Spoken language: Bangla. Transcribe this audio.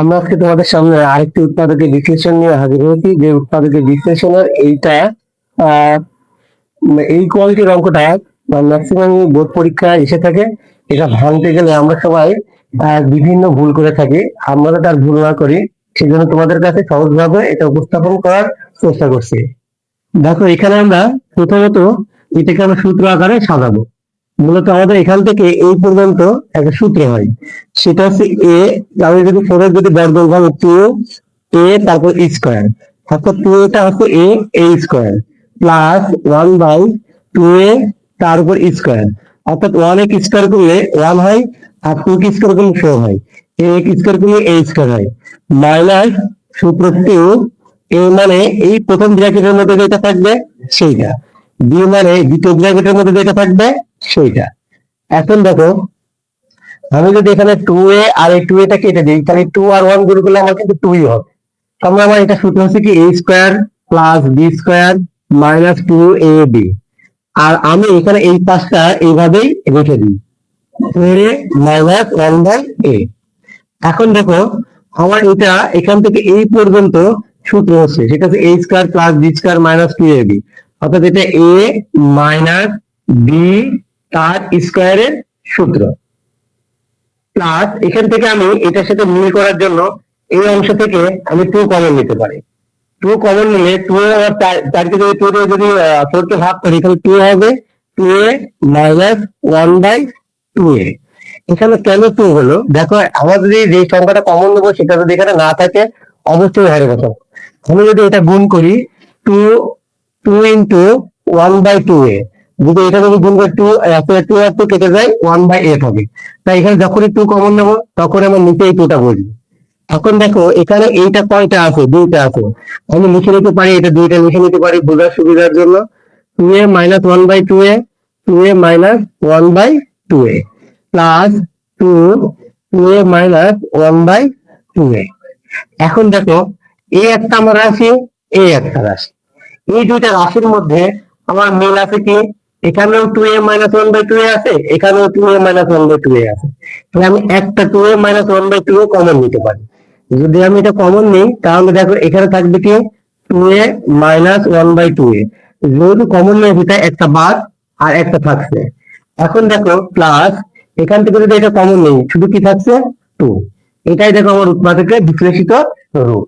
আমরা আজকে তোমাদের সামনে আরেকটি উৎপাদকের বিশ্লেষণ নিয়ে হাজির হয়েছি। যে উৎপাদকের বিশ্লেষণের এইটা এই কোয়ালিটির অঙ্কটা ম্যাক্সিমাম বোর্ড পরীক্ষায় এসে থাকে, এটা ভাঙতে গেলে আমরা সবাই বিভিন্ন ভুল করে থাকি। আমরা তার ভুল না করি, সেজন্য তোমাদের কাছে সহজভাবে এটা উপস্থাপন করার চেষ্টা করছি। দেখো, এখানে আমরা প্রথমত এটাকে আমরা সূত্র আকারে সাজাবো। মূলত আমাদের এখান থেকে এই পর্যন্ত একটা সূত্র হয়। সেটা হচ্ছে এ আমি যদি ফোর এর যদি বর্গ ভাগ টু এ তারপর স্কোয়ার অর্থাৎ টু এটা হচ্ছে A A square plus one by two A তার উপর স্কোয়ার অর্থাৎ ওয়ান এক স্কোয়ার করলে ওয়ান হয়, আর টু কে স্কোয়ার করলে ফোর হয়। এ এক স্কোয়ার করলে এ স্কোয়ার হয়। মাইনাস সূত্র টু এ মানে এই প্রথম ব্র্যাকেটের মধ্যে যেটা থাকবে, সেইটা। বি মানে দ্বিতীয় ব্র্যাকেটের মধ্যে যেটা থাকবে সেইটা। এখন দেখো, আমি যদি এখানে টু এ আর এই টু এটা কেটে দিই, তাহলে টু আর ওয়ান গুণ করলে আমার কিন্তু টুই হবে। তাহলে আমার এটা সূত্র হচ্ছে কি A square plus B square minus two A B আর আমি এখানে এই পাঁচটা এইভাবেই রেখে দিই। মাইনাস ওয়ান বাই এ এখন দেখো, আমার এটা এখান থেকে এই পর্যন্ত সূত্র হচ্ছে, সেটা হচ্ছে A square plus B square minus two A B অর্থাৎ এটা এ মাইনাস বি তার স্কোয়ারের সূত্র। প্লাস এখান থেকে আমি এটার সাথে মিল করার জন্য এই অংশ থেকে আমি টু কমন নিতে পারি। টু কমন নিলে টু চারকে যদি টু যদি ফোর কে ভাগ করি, তাহলে টু হবে two A minus one by two A এখানে কেন টু হলো? দেখো, আমার যদি যে সংখ্যাটা কমন নেব, সেটা যদি এখানে না থাকে, অবশ্যই হারে বসাবো। আমি যদি এটা গুণ করি two two into one by two A যদি এটা যদি গুণ করে টু টু আর টু কেটে যায় ওয়ান বাই এইট হবে। তাই এখানে যখনই টু কমন নেব তখন আমার নিচে এই টুটা বসবে। এখন দেখো, এখানে এইটা কয়টা আছে? দুইটা আছে। আমি লিখে নিতে পারি, এটা দুইটা লিখে নিতে পারি বোঝার সুবিধার জন্য। Two A minus one by two A two A minus one by two A plus two two A minus one by two A এখন দেখো এ একটা আমার রাশি এ একটা রাশি। এই দুইটা রাশির মধ্যে আমার মিল আছে কি? এখানেও two A minus one by two A আছে, এখানেও two A minus one by two A আছে। তাহলে আমি একটা two A minus one by two A common নিতে পারি। যদি আমি এটা কমন নিই, তাহলে দেখো এখানে থাকবে কি? Two A minus one by two A যেহেতু কমন নিয়েছি তাই একটা বাদ আর একটা থাকছে। এখন দেখো প্লাস এখান থেকে যদি এটা কমন নেই, শুধু কি থাকছে? টু এটাই দেখো আমার উৎপাদকের বিশ্লেষিত রূপ।